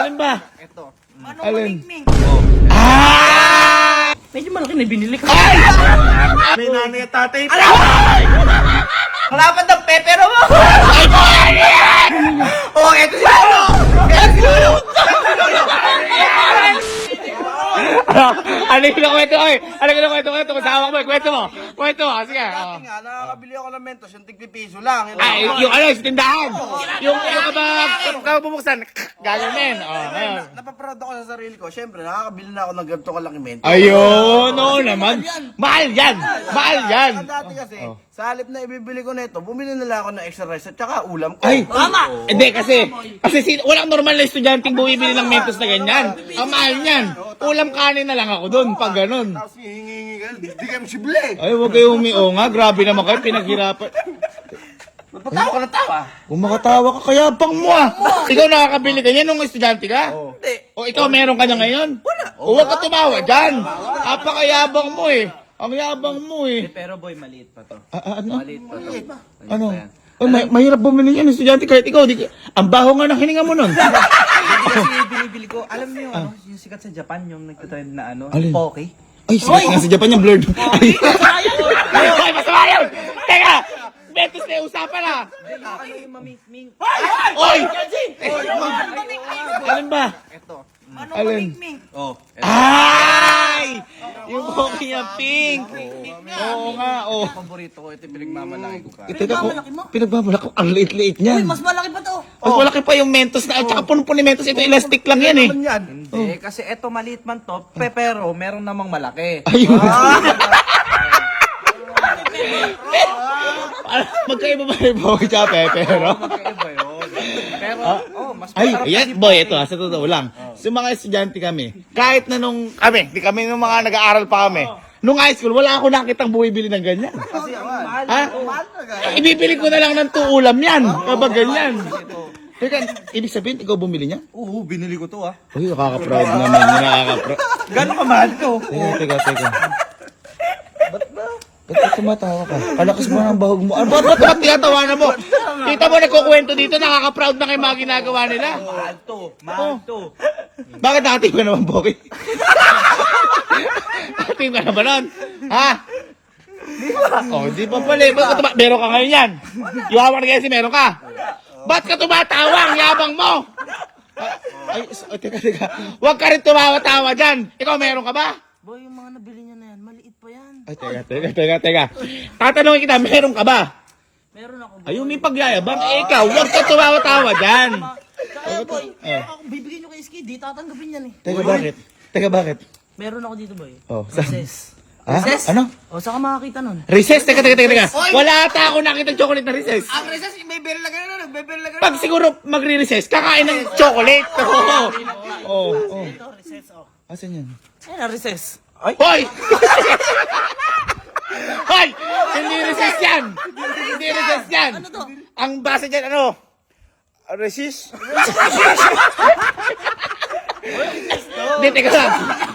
Alin ba? Ito. Ano Alin? malikming? Ah! Medyo malaki na binili ko. Ay! May nanay at tatay. Wala pa ng pepero mo! Ay! Oh, eto si Lolo! Eto si Lolo! Ano yung kwento? Ay, ano yung kwento? Kwento, kasama ko ba? Kwento mo. Kwento mo. Sige. Dati oh. nga, nakakabili ako ng mentos, yung tigpipiso lang. Yung Ay, yung ano, sa tindahan. Yung, yung kaba, kaba bubuksan. Gaganin. Oh, ayun. Na- Napaproud ako sa sarili ko. Siyempre, nakakabili na ako ng ganito kalaki mentos. Ayun, oo naman. Mahal yan. Mahal yan. Ang dati kasi, sa halip na ibibili ko nito, bumili nila ako ng extra rice at saka ulam ko. Ay, Tama! Hindi kasi, kasi sin, walang normal na estudyanteng bumibili ng mentos na ganyan. Ang mahal niyan. Ulam kanin na lang ako doon pag ganun. Tapos hihingi ka, di kami sible. Ay, huwag kayo umiyo nga. Grabe naman kayo. Pinaghirapan. Matawa ka ng tawa. Kung makatawa ka, kaya pang mo ah. Ikaw nakakabili ka niyan nung estudyante ka? Hindi. O ikaw meron ka na ngayon? Wala. O huwag ka tumawa dyan. Apakayabang mo eh. Ang yabang mo eh. Pero boy, maliit pa to. Ah, ah, ano? Maliit pa to. Ano? Ay, may, mahirap bumili yan, estudyante kahit ikaw. Di, ka- ang baho nga ng hininga mo nun. Hindi kasi binibili ko, alam yung ano, yung sikat sa Japan, yung nagtatrend na ano, Alin? Poke. Ay, sikat nga sa Japan yung blurred. Ay, ay, masama yun! Teka! Betos na yung usapan ah! Ano yung mamingming? Oy! Alin ba? Ito. Ano Alin? malikming? Oh. Ay! Yung poking niya pink. Oo nga, oo. Paborito ko, ito yung pinagmamalaki ko ka. Ito ko, Pinagmamalaki mo? pinagbabalak ko, ang liit-liit Uy, niyan. mas malaki pa to. Mas malaki pa yung mentos na, at saka punpun ni mentos, ito elastic lang yan eh. Yan. Hindi, kasi ito maliit man to, pe- pero meron namang malaki. Ayun. Ah, Magkaiba ba yung poke tsaka pepero? Magkaiba yun. Pero, oh, mas Ay, kasi boy, ito ha, sa totoo lang. Sa mga estudyante kami, kahit na nung kami, di kami nung mga nag-aaral pa kami, nung high school, wala ako nakitang bumibili ng ganyan. Kasi ako, Ha? mahal na ga. Ibibili ko na lang ng tuulam yan, kapag ganyan. Teka, ibig sabihin, ikaw bumili niya? Oo, binili ko to ah. Uy, nakaka-proud naman, nakaka-proud. Gano'n kamahal to? Teka, teka, teka. Ba't ba? Tumatawa ka? Kalakas mo ng bahog mo. Ano ba? Ba't ba't tinatawanan mo? Kita mo nagkukwento dito, nakaka-proud na kayo mga ginagawa nila. Mahal to, mahal to. Bakit natin ka naman, Boki? Natin ka na ba nun? Ha? Oh, di pa pala. eh. Ba't ka tuma- meron ka ngayon yan? Na kasi meron ka. Ba't ka tumatawa? Ang yabang mo! Ay, ay, teka, teka. Huwag ka rin tumawa-tawa dyan. Ikaw, meron ka ba? Boy, yung mga nabili niya na yan, maliit pa yan. Ay, teka, teka, teka, teka. Tatanungin kita, meron ka ba? Meron ako. Ayun, may pagyayabang. Eh, ikaw, huwag ka tumawa-tawa dyan. Kaya boy, Eh. ako bibigyan nyo kay Ski, di tatanggapin yan eh. Teka, bakit? Teka, bakit? Meron ako dito boy. Oh, sa... Recess. Ah? Recess? Ano? O, saan ka makakita nun? Recess? Teka, teka, teka, teka. Wala ata ako nakita chocolate na recess. Ang recess, may beri lang ganun, nagbeberi lang ganun. Pag siguro magre-recess, kakain ng chocolate. Oo. Oo. Oh, Ito, recess, oh. Asan yan? Ayun ang recess. Hoy! Hoy! Hindi recess yan! Hindi recess yan! Ano to? Ang base dyan, ano? Resist? Hindi, teka lang.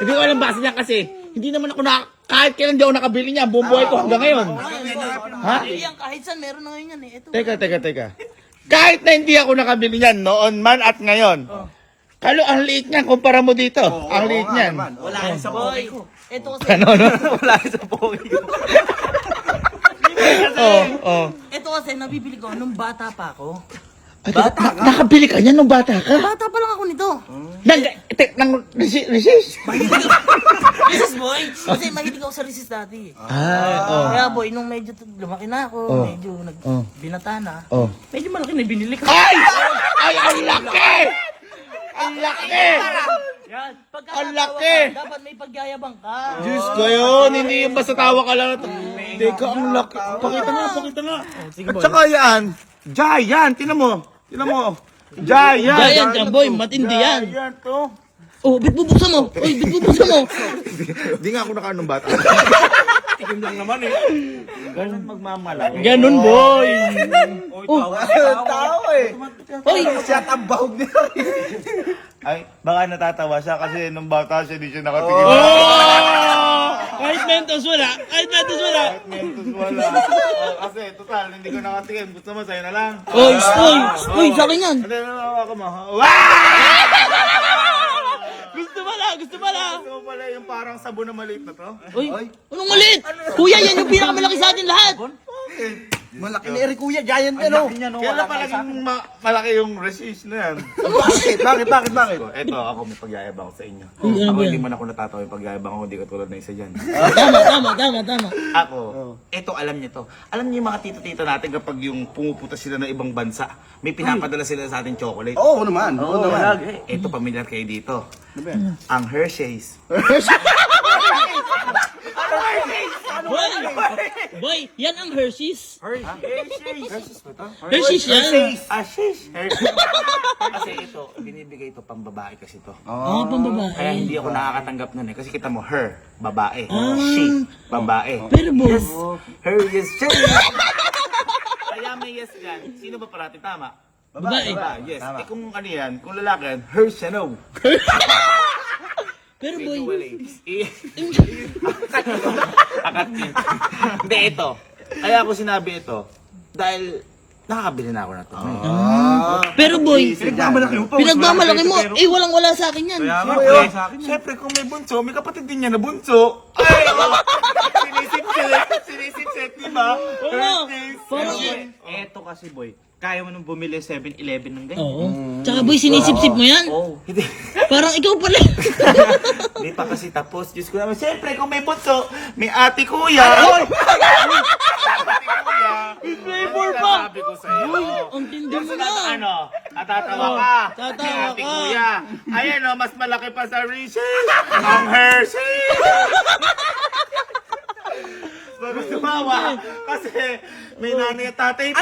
Hindi ko alam base niya kasi hindi naman ako na, kahit kailan di ako nakabili niya, buong buhay ko hanggang ngayon. Ha? Yan, kahit saan, meron na ngayon yan eh. Ito. Teka, teka, teka. Kahit na hindi ako nakabili niyan noon man at ngayon. Kalo, ang liit niyan kumpara mo dito. ang liit niyan. Wala yan sa Boy, poke ko. ito kasi, Ano, ano? Wala yan sa poke ko. Oo, oo. ito kasi nabibili ko nung bata pa ako. Bata ka? Nakabili ka niyan nung bata ka? Bata pa lang ako nito. Nang, te, nang, resist? resist? Recess boy! Kasi mahilig ako sa recess dati. Ah, oh. Kaya boy, nung medyo t- lumaki na ako, Oh. medyo nag Oh. binata na, Oh. medyo malaki na binili ko. Ay! Ay, ang laki! Ang laki! Yan. Pagka Ang laki! ka, dapat may pagyayabang ka. Diyos ko yun, hindi yung basta tawa ka lang. Teka, ang laki. Pakita nga, pakita nga. At saka yan, giant, tinan mo. Tinan mo. Giant. Giant yan, boy. Matindi yan. Giant to. Oh, bit bubuksan mo. Uy, bit bubuksan mo. Hindi nga ako nakaanong bata. Tikim lang naman eh. Ganun magmamalaki. Ganun, boy. Oh, Tao eh. Uy, Siya ang bahog niya. Ay, baka natatawa siya kasi nung bata siya, di siya nakatingin. Oh! Kahit mentos wala. Kahit mentos wala. Mentos wala. Oh, kasi, total, hindi ko nakatingin. Gusto mo, sa'yo na lang. uy, uy, uy, sa akin yan. Ano na ako mo? Wow! pala, gusto pala. Gusto pala yung parang sabon na maliit na to? Uy, Oy. anong maliit? Ano? Kuya, yan yung pinakamalaki sa atin lahat. Sabon? Okay. Malaki ni Eric Kuya, giant yan oh. No, Kaya na palaging ma- malaki yung resist na yan. Bakit? Bakit? Bakit? Bakit? Ito, ako may pagyayabang ko sa inyo. Ano Ako hindi man ako natatawa yung pagyayabang ko, hindi katulad na isa dyan. Tama, tama, tama, tama. Ako, ito alam niyo to. Alam niyo yung mga tito-tito natin kapag yung pumupunta sila ng ibang bansa, may pinapadala sila sa ating chocolate. Oo naman. Oo naman. Ito, pamilyar kayo dito. Ang Hershey's. Boy, boy, yan ang Hershey's. Hershey's. Hershey's yan. Ah, sheesh. Hershey's. kasi ito, binibigay ito pang babae kasi to. Ah, Kaya pambabae. hindi ako nakakatanggap nun eh. Kasi kita mo, her, babae. She, babae. Pero boss, Her, yes, she. Kaya may yes yan. Sino ba parati tama? babae. Ah, yes. Eh kung ano yan, kung lalaki yan, her siya no. Pero boy, eh. Akat yun. Hindi, ito. Kaya ako sinabi ito, dahil nakakabili na ako na to. pero boy, Pinagmamalaki mo pa. pinagmamalaki mo, eh walang wala sa akin yan. Siyempre, siyempre kung may bunso, may kapatid din niya na bunso. Ay, oh, sinisip-sip, sinisip-sip, di ba? Oo, parang eh. Eto kasi, boy. Kaya mo nung bumili 7-Eleven ng ganyan. Oo. Tsaka boy, sinisip-sip mo yan. Oh, hindi. Parang ikaw pala. Hindi pa kasi tapos. Diyos ko naman, siyempre kung may bunso, may ate kuya. ate kuya. flavor pa. Sabi ko sa iyo. Ang tindi mo sila na. ano, natatawa Oh, ka. tatawa May ate ka. kuya. Ayan o, mas malaki pa sa Reese's. Ang Hershey. Bago tumawa. Kasi may nanay at tatay.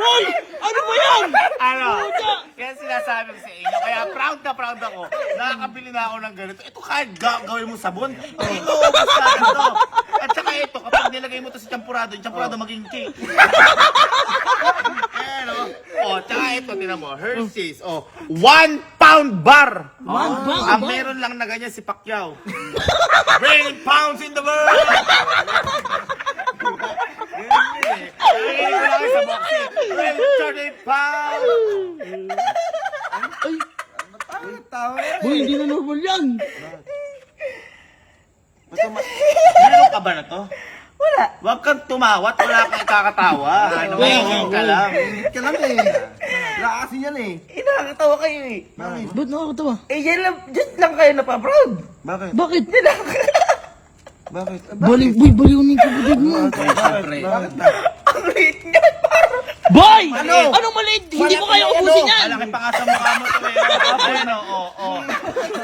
Boy, ano ba yan? Ano? Kaya sinasabi ko sa inyo, kaya proud na proud ako. Nakakabili na ako ng ganito. Ito kahit ga- gawin mo sabon, ito, basta ito. At saka ito, kapag nilagay mo to sa champurado, yung champurado maging cake. Ayan o. Oh, tsaka ito, tinan mo, Hershey's. Oh, one pound bar. One pound Ang bar? meron lang na ganyan si Pacquiao. Bring pounds in the world! Ganyan yun eh. Nakikinig ko lang sa boxing. Bring 30 pounds! Boy, hindi na normal yan. Meron ka ba na to? Wala. Huwag kang tumawat, wala kang kakatawa. Ano, Mayigin ka lang. Ka lang eh. Wala kasi yan eh. Eh, nakakatawa kayo eh. Ba't nakakatawa? Eh, yan lang, dyan lang kayo napaproud. Bakit? Bakit? Bakit? Bali, boy, baliw ni kapatid mo. Bakit? Ang niya, parang... Boy! Ano? Anong maliit? Hindi ko kaya ubusin yan. Malaki pa nga sa mukha mo to eh. Ayan o, oo, oo.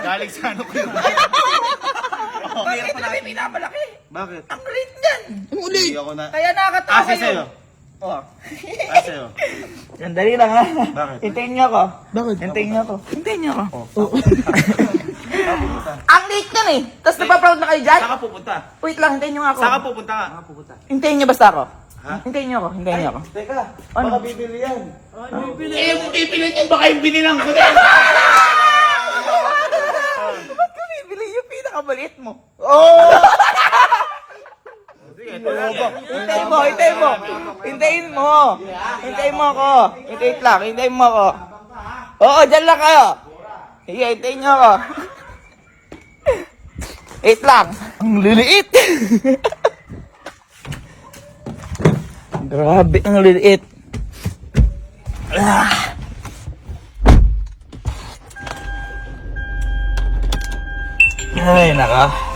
Galing sa ano ko yun. Bakit na may pinamalaki? Bakit? Ang liit niyan. Ang ulit. Hindi ako na... Kaya nakakatawa Asa kayo. sa'yo? Oh. Asa sa'yo? Sandali lang ha. Bakit? Hintayin niyo ako. Bakit? Hintayin niyo ako. Hintayin niyo ako. Ang liit niyan eh. Tapos napaproud na kayo dyan? Saan ka pupunta? Wait lang, hintayin niyo nga ako. Saan ka pupunta nga? Hintayin niyo basta ako. Hintayin niyo ako, hintayin niyo ako. Teka, baka bibili yan. Eh, kung pipiliin yan, baka yung binilang ko din. Ba't ka bibili yung pinakamaliit mo? Lang. Hintayin mo, hintayin mo. Hintayin mo. Hintayin mo ako. Hintayin lang, hintayin mo ako. Oo, dyan lang kayo. Sige, hintayin niyo ako. Wait lang. Ang liliit. Grabe, ang liliit. Ah. Ay, naka.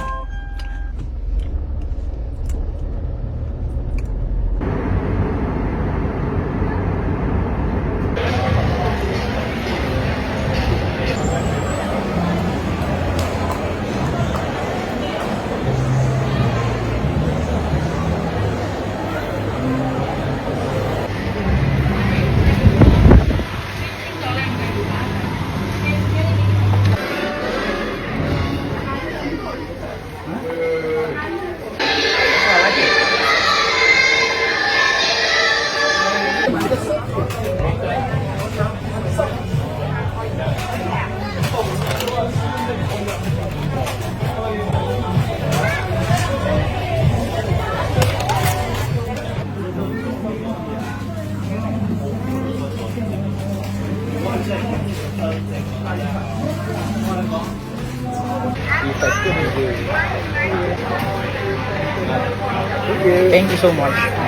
So much.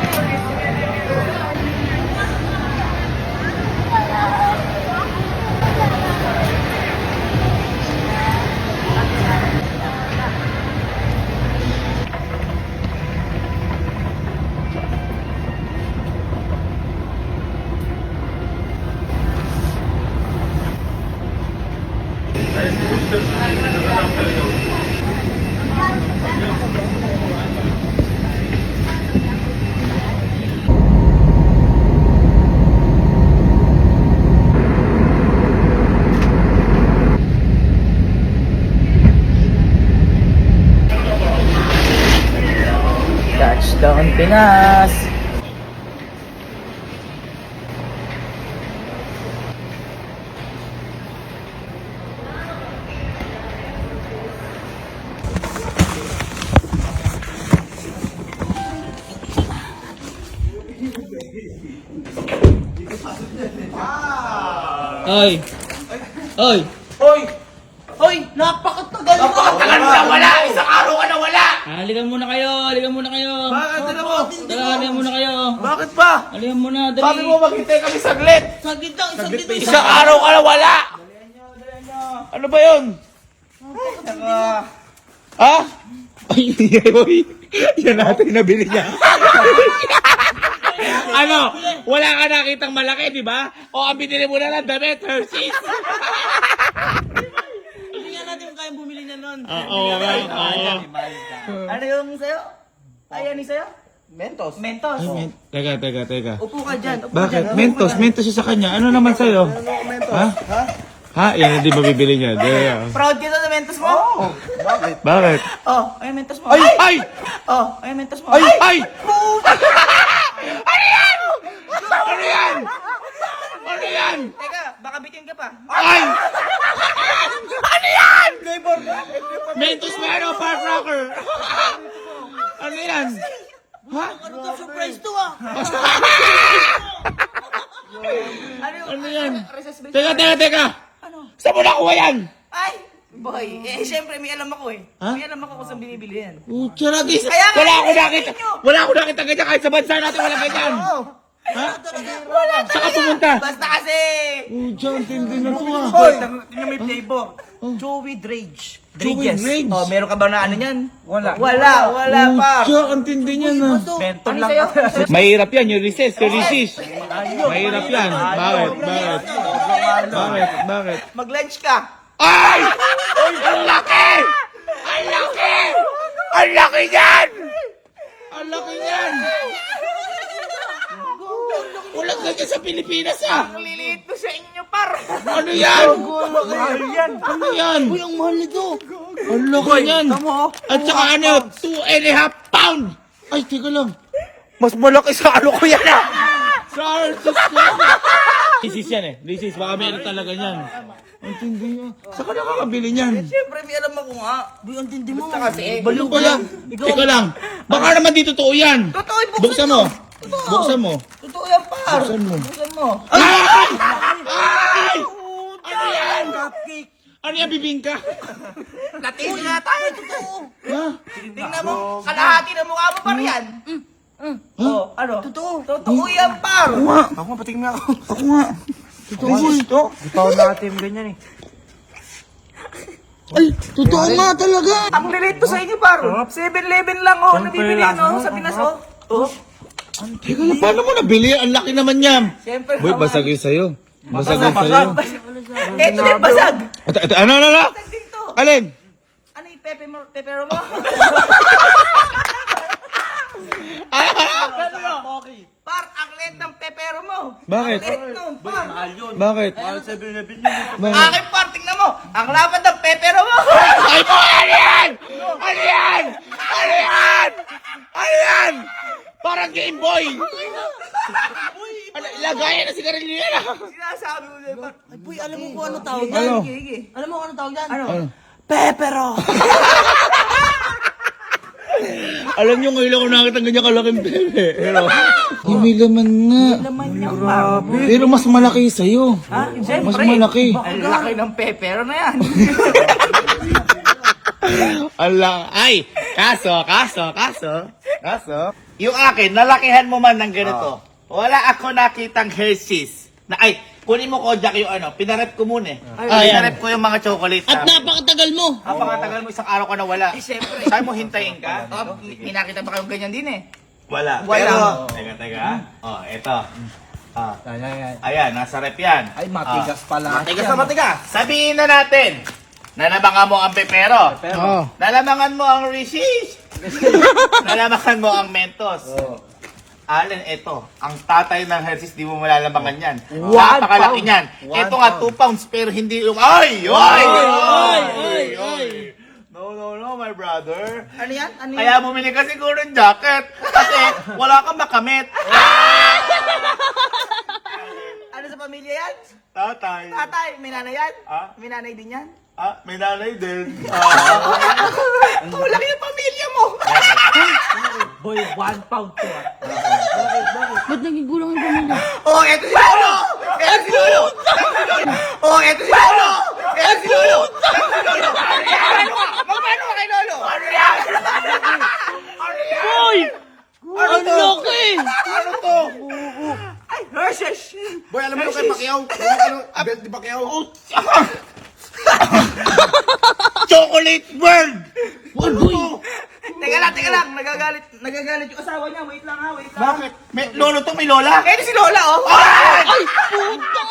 Touchdown Pinas! Oy! Oy! Hoy! Hoy! Napakatagal mo! Tagal mo na wala! Isang araw ka na wala! Halikan muna kayo! Muna kayo! Bakit na mo? Tara, halikan muna kayo! Bakit ba? Halikan muna, dali! Sabi mo maghintay kami saglit! Saglit lang, saglit lang. Isang araw ka na wala! Ano ba yun? Ha? Ay, oy. Yan natin nabili niya. ano? Wala ka nakitang malaki, di ba? O ang binili mo na lang damit, Hershey's. Hindi nga natin kayang bumili niya nun. Oo, right. Oo. Ano yung sa'yo? Ay, ano yung sa'yo? Mentos. Mentos. Teka, teka, teka. Upo ka dyan. Upo Bakit? dyan. Mentos, mentos siya sa kanya. Ano naman sa'yo? Ha? Ha? Yan hindi mabibili niya. Di, ah. Proud ka sa mentos mo? Bakit? Oh, ay mentos mo. Ay! Ay! Oh, ay mentos mo. Ay! Ay! ano yan? Ano yan? Ano yan? Teka, baka bitin ka pa. Ay! ano yan? Mentos Mero Park Rocker! Ano yan? Ha? Ano to, surprise to ah. ano. Ano yan? Teka, teka, teka! Ano? Saan mo nakuha yan? Ay! Boy, eh syempre may alam ako eh. Ha? May alam ako kung saan binibili yan. Kaya nga, Wala ako eh, nakita! Wala ako nakita ganyan kahit sa bansa natin wala ganyan! Ha? Wala Saan ka pumunta? Basta kasi... Oh, John, tindi na to ah. Hoy, tingnan mo yung flavor. Chewy Drage. Drages. Drage? Oh, meron ka ba na ano yan? Wala. Wala, wala pa. John, ang tindi niya na. Benton Ano lang. Mahirap yan, yung recess, yung recess. Mahirap yan. Bakit? Bakit? Bakit? Bakit? Mag-lunch ka. Ay! Ang laki! Ang laki! Ang laki niyan! Ang laki niyan! Walang ganyan sa Pilipinas ah! Ang liliit ko sa inyo, par. Ano yan? Mahal yan. Ano yan? Uy, ang mahal nito. Ang laki niyan! At saka ano, two and a half pound! Ay, teka lang. Mas malaki sa ano ko yan ah! Artist ko. Lisis yan eh. Lisis, baka meron talaga niyan. Ang tindi niya. Saan ka nakakabili niyan? Siyempre, may alam ako nga. Uy, ang tindi mo. Basta kasi, Ano ba yan? Teka lang. Baka naman di totoo yan. Totoo, buksan Buksan mo. Totoo. Buksan mo. Totoo yan, par. Buksan mo. Buksan mo. Ay! Ay! Ano yan? Ano yan, bibingka? Natin nga tayo, totoo. Ha? Tingnan mo, kalahati ng mukha mo, par yan. Oh, ano? Totoo. Totoo yan, par. Ako nga, patingin nga ako. Ako nga. Totoo ito. Ikaw natin ganyan eh. Ay, totoo nga talaga. Ang lilit ko sa inyo, par. 7-Eleven lang, oh, nabibili, no? Sa Pinas, oh. Oh, Teka lang, paano mo nabili? Ang laki naman yan. siyempre. Boy, basag yun sa'yo. Basag yun sa'yo. Ito din, basag. Ito, ito, ano, ano, ano? Basag din to. Alin? Ano yung pepe mo, pepero mo? Par, ang liit ng pepero mo. Bakit? Ang liit nun, par. Bakit? Aking par, tingnan mo. Ang lapad ng pepero mo. Ay po, ano yan? Ano yan? Ano yan? Ano yan? Parang Game Boy. Ano, lagayan na sigarilyo yan ah. Sinasabi mo din, par. Ay, boy, alam mo kung ano tawag yan? Ano? Alam mo kung ano tawag yan? Ano? Pepero! Alam niyo, ngayon ako nakita ng ganyan kalaking bebe. Pero, Ay, may laman nga. Naman yan, par. Pero mas malaki sa'yo. Ha? Siyempre. Mas malaki. Ang laki ng pepero na yan. Ala, ay, kaso, kaso, kaso, kaso. Yung akin, nalakihan mo man ng ganito. Wala ako nakitang Hershey's. Na, ay, kunin mo ko, Jack, yung ano, pinarep ko muna eh. Ah, yan. pinarep ko yung mga chocolate. At napakatagal mo. Napakatagal mo, isang araw ka na wala. Eh, siyempre. Saan mo hintayin ka? Oh, may nakita ba kayong ganyan din eh? Wala. Wala. Pero, teka, teka. Oh, eto. Ah, Ay, ay, ay. ayan, nasa rep yan. Ay, matigas pala. Matigas na matigas. Sabihin na natin, nalamangan mo ang pepero. Oh. Nalamangan mo ang Reese's. Nalamangan mo ang Mentos. Allen, ito, ang tatay ng Hershey's, di mo malalamangan yan. Napakalaki pound. niyan. One Ito nga, 2 pounds, pero hindi yung, ay, ay, ay, ay, ay. No, no, no, my brother. Ano yan? Ano yan? Kaya bumili ka siguro ng jacket. Kasi wala kang makamit. Ano sa pamilya yan? Tatay. Tatay, may nanay yan? Ah? May nanay din yan? Ah, may nanay din. Ah. Oh, laki ng pamilya mo! Boy, one pound to ah. Ba't naging gulang yung pamilya? Oh, eto si Lolo! Eto si Lolo! Oh, eto si Lolo! Eto si Lolo! Magpano ka kay Lolo? Boy! Ang laki! Ano to? Ay, Hershey's! Boy, alam mo yung kay Pacquiao? Yung ano, belt ni Pacquiao? Chocolate bird! Boy, boy! Teka lang, teka lang. Nagagalit, nagagalit yung asawa niya. Wait lang ha, wait lang. Bakit? May may lola? Eto si Lola, oh! Ay, puta!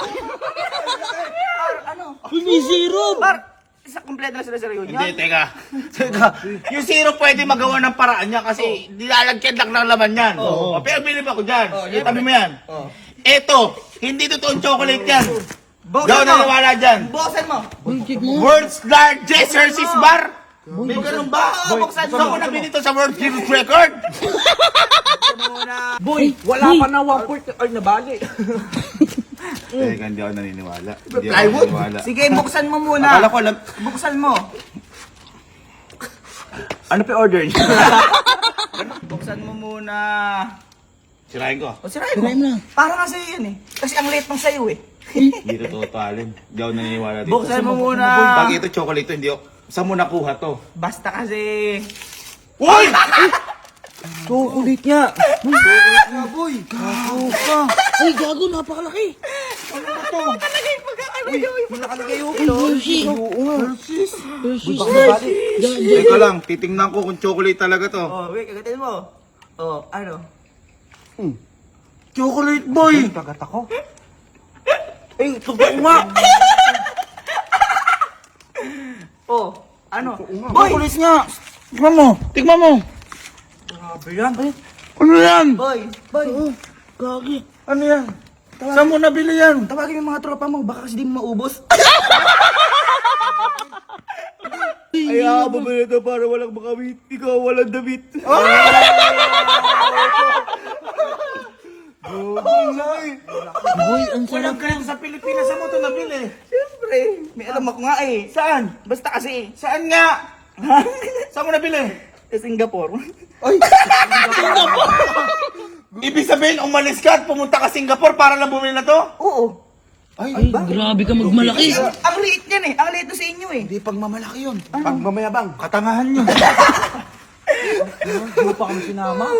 Par, ano? Zero! Par, isa kompleto na sila sa reunion. Hindi, teka. Teka. Yung zero pwede magawa ng paraan niya kasi nilalagyan lang ng laman yan. Oh. Pero bilib ako dyan. Itabi mo yan. Eto, hindi totoong chocolate yan. Buksan Daw mo! naniwala dyan. Buksan mo. World's largest Hershey's bar. May ganun ba? Buksan mo. Mo nabili to sa World Guinness Record? Boy, wala pa na one point. Ay, nabali. Teka, hindi ako naniniwala. Hindi ako Plywood? naniniwala. Sige, buksan mo muna. Akala ko alam. Buksan mo. Ano pa order niya? Buksan mo muna. Sirahin ko. O, sirayin mo. Try mo. Para nga sa'yo yan eh. Kasi ang late ng sa'yo eh. Hindi totoo to, Allen. Hindi ako naniniwala dito. Buksan mo muna. Pag ito chocolate to, hindi ako... Saan mo nakuha to? Basta kasi... Uy! Chocolate niya. Ay, gago, napakalaki. Hershey. Hershey's. Hershey's. Teka lang, titingnan ko kung chocolate talaga to. Oh, wait, kagatin mo. Oh, ano? Chocolate boy! Kagat ako. Eh, totoo nga. Oh, ano? Boy! Chocolate nga! Tignan mo! Tignan mo! Grabe yan. Ano yan? Boy! Boy! Gagi. Ano yan? Saan mo nabili yan? Tawagin yung mga tropa mo, baka kasi di mo maubos. Ay, ah, bumili ito para walang makamit. Ikaw walang damit. Boy, ang sarap. Walang ganito sa Pilipinas. Saan mo ito nabili? Siyempre, may alam ako nga eh. Saan? Basta kasi, Saan nga? Saan mo nabili? sa Singapore. Ibig sabihin, umalis ka at pumunta ka Singapore para lang bumili na to? Oo. Ay, grabe ka magmalaki. Ang liit yan eh. Ang liit to sa inyo eh. Hindi pagmamalaki yun. Pagmamayabang. Katangahan nyo. Hindi pa kami sinama.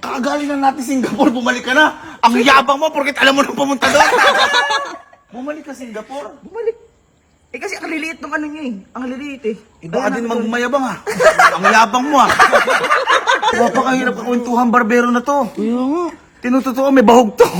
Kakagaling lang natin Singapore, bumalik ka na. Ang yabang mo, porkit alam mo nang pumunta doon. Bumalik ka Singapore. Bumalik. Eh kasi ang liliit ng ano nyo eh. Ang liliit eh. Iba ka din magmayabang ha. Ang yabang mo ha. Napakahirap kakwentuhan barbero na to. Kaya nga. Tinutotoo, may bahog to.